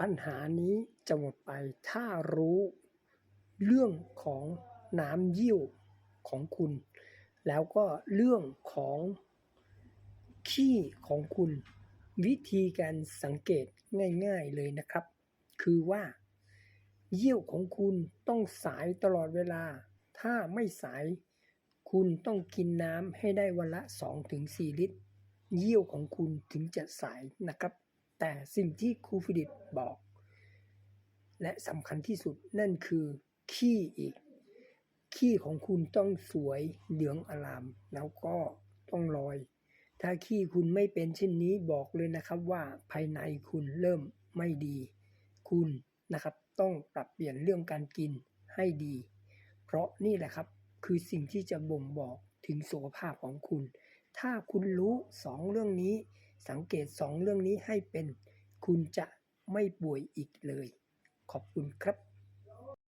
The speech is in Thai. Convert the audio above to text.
ปัญหานี้จะหมดไปถ้ารู้เรื่องของน้ำยี่วของคุณ แล้วก็เรื่องของขี้ของคุณ วิธีการสังเกตง่ายๆเลยนะครับ คือว่าเยี่ยวของคุณต้องสายตลอดเวลา ถ้าไม่สาย คุณต้องกินน้ำให้ได้วันละ 2-4 ลิตร เยี่ยวของคุณถึงจะสายนะครับ แต่สิ่งที่ครูฟิลิปบอก และสำคัญที่สุดนั่นคือขี้อีก ขี้ของคุณต้องสวยเหลืองอลาม แล้วก็ต้องลอย ถ้าขี้คุณไม่เป็นเช่นนี้บอกเลยนะครับว่าภายในคุณเริ่มไม่ดี คุณนะครับต้องปรับเปลี่ยนเรื่องการกินให้ดี เพราะนี่แหละครับคือสิ่งที่จะบ่งบอกถึงสุขภาพของคุณ ถ้าคุณรู้สองเรื่องนี้ สังเกตสองเรื่องนี้ให้เป็น คุณจะไม่ป่วยอีกเลย ขอบคุณครับ